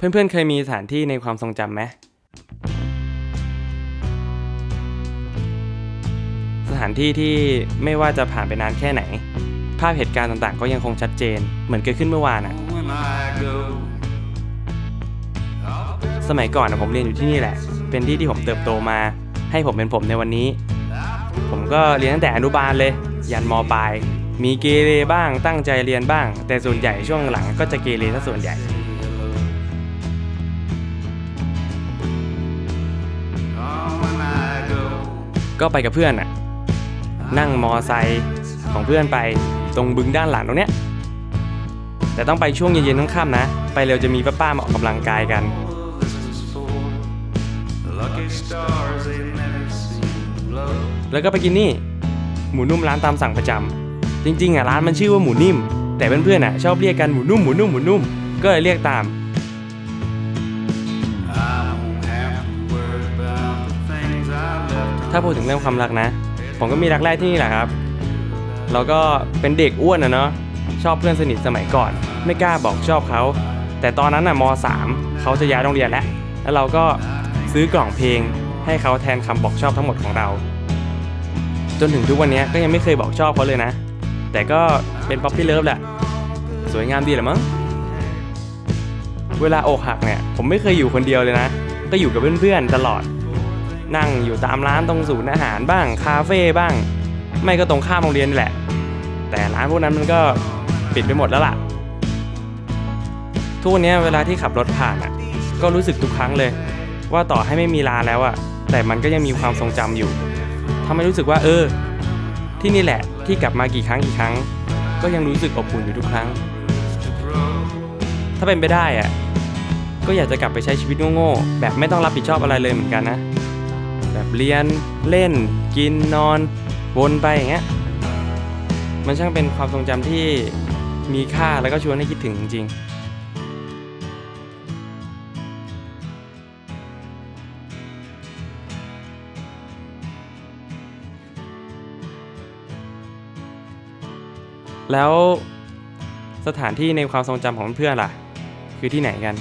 เพื่อนๆเคยมีสถานที่ในความทรงจำไหมสถานที่ที่ไม่ว่าจะผ่านไปนานแค่ไหน ภาพเหตุการณ์ต่างๆ ก็ยังคงชัดเจน เหมือนเกิดขึ้นเมื่อวานอะสมัยก่อนผมเรียนอยู่ที่นี่แหละ เป็นที่ที่ผมเติบโตมา ให้ผมเป็นผมในวันนี้ ผมก็เรียนตั้งแต่อนุบาลเลย ยันมปลาย มีเกเรบ้างตั้งใจเรียนบ้าง แต่ส่วนใหญ่ช่วงหลังก็จะเกเรซะส่วนใหญ่ ก็ไปกับเพื่อนอะนั่งมอไซค์ของเพื่อนไปตรงบึงด้านหลังตรงเนี้ยแต่ต้องไปช่วงเย็นๆค่ำๆนะ ไปเร็วจะมีป้าๆมาออกกำลังกายกัน This is for the lucky stars they never seem to blow. แล้วก็ไปกินนี่ หมูนุ่มร้านตามสั่งประจำจริงๆอะร้านมันชื่อว่าหมูนิ่ม แต่เพื่อนๆอะชอบเรียกกันหมูนุ่มหมูนุ่มหมูนุ่มก็เลยเรียกตาม ถ้าพูดถึงเรื่องความรักนะ ผมก็มีรักแรกที่นี่แหละครับเราก็เป็นเด็กอ้วนอะเนาะ ชอบเพื่อนสนิทสมัยก่อน ไม่กล้าบอกชอบเขา แต่ตอนนั้นอะมสามเขาจะย้ายโรงเรียนแล้ว แล้วเราก็ซื้อกล่องเพลง ให้เขาแทนคำบอกชอบทั้งหมดของเรา จนถึงทุกวันนี้ก็ยังไม่เคยบอกชอบเขาเลยนะ แต่ก็เป็นป๊อปปี้เลิฟแหละ สวยงามดีแหละมั้ง เวลาอกหักเนี่ยผมไม่เคยอยู่คนเดียวเลยนะ ก็อยู่กับเพื่อนๆตลอด นั่งอยู่ตามร้านตรงศูนย์อาหารบ้างคาเฟ่บ้าง ไม่ก็ตรงข้ามโรงเรียนนี่แหละ แต่ร้านพวกนั้นมันก็ปิดไปหมดแล้วล่ะ ทุกวันนี้เวลาที่ขับรถผ่านอะ ก็รู้สึกทุกครั้งเลย ว่าต่อให้ไม่มีร้านแล้วอะ แต่มันก็ยังมีความทรงจำอยู่ทำให้รู้สึกว่า เออ ที่นี่แหละที่กลับมากี่ครั้งกี่ครั้ง ก็ยังรู้สึกอบอุ่นอยู่ทุกครั้ง ถ้าเป็นไปได้อะก็อยากจะกลับไปใช้ชีวิตโง่ๆแบบไม่ต้องรับผิดชอบอะไรเลยเหมือนกันนะ แบบเรียนเล่นกินนอนวนไปอย่างเงี้ยมันช่างเป็นความทรงจำที่มีค่าแล้วก็ชวนให้คิดถึงจริงแล้วสถานที่ในความทรงจำของเพื่อนล่ะ คือที่ไหนกัน